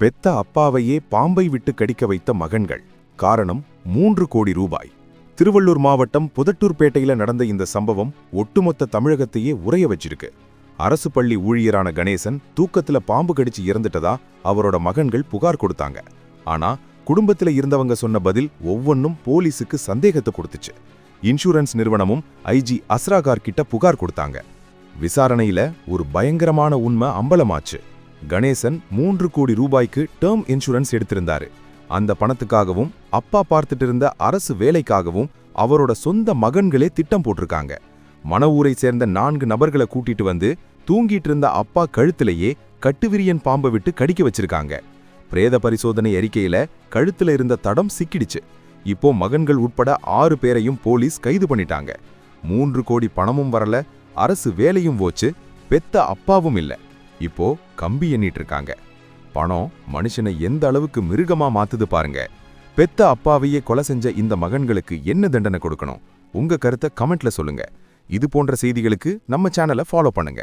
பெத்த அப்பாவையே பாம்பை விட்டு கடிக்க வைத்த மகன்கள். காரணம் மூன்று கோடி ரூபாய். திருவள்ளூர் மாவட்டம் புதட்டூர்பேட்டையில நடந்த இந்த சம்பவம் ஒட்டுமொத்த தமிழகத்தையே உரைய வச்சிருக்கு. அரசு பள்ளி ஊழியரான கணேசன் தூக்கத்துல பாம்பு கடிச்சு இறந்துட்டதா அவரோட மகன்கள் புகார் கொடுத்தாங்க. ஆனா குடும்பத்துல இருந்தவங்க சொன்ன பதில் ஒவ்வொன்றும் போலீஸுக்கு சந்தேகத்தை கொடுத்துச்சு. இன்சூரன்ஸ் நிறுவனமும் ஐஜி அஸ்ராகார் கிட்ட புகார் கொடுத்தாங்க. விசாரணையில ஒரு பயங்கரமான உண்மை அம்பலமாச்சு. கணேசன் மூன்று கோடி ரூபாய்க்கு டேர்ம் இன்சூரன்ஸ் எடுத்திருந்தாரு. அந்த பணத்துக்காகவும் அப்பா பார்த்துட்டு இருந்த அரசு வேலைக்காகவும் அவரோட சொந்த மகன்களே திட்டம் போட்டிருக்காங்க. மன ஊரை சேர்ந்த நான்கு நபர்களை கூட்டிட்டு வந்து தூங்கிட்டு இருந்த அப்பா கழுத்திலேயே கட்டுவிரியன் பாம்பை விட்டு கடிக்க வச்சிருக்காங்க. பிரேத பரிசோதனை அறிக்கையில கழுத்துல இருந்த தடம் சிக்கிடுச்சு. இப்போ மகன்கள் உட்பட ஆறு பேரையும் போலீஸ் கைது பண்ணிட்டாங்க. மூன்று கோடி பணமும் வரல அரசு வேலையும் போச்சு பெத்த அப்பாவும் இல்லை. இப்போ கம்பி எண்ணிட்டு இருக்காங்க பணம் மனுஷனை எந்த அளவுக்கு மிருகமா மாத்துது பாருங்க. பெத்த அப்பாவையே கொலை செஞ்ச இந்த மகன்களுக்கு என்ன தண்டனை கொடுக்கணும்? உங்க கருத்தை கமெண்ட்ல சொல்லுங்க. இது போன்ற செய்திகளுக்கு நம்ம சேனலை ஃபாலோ பண்ணுங்க.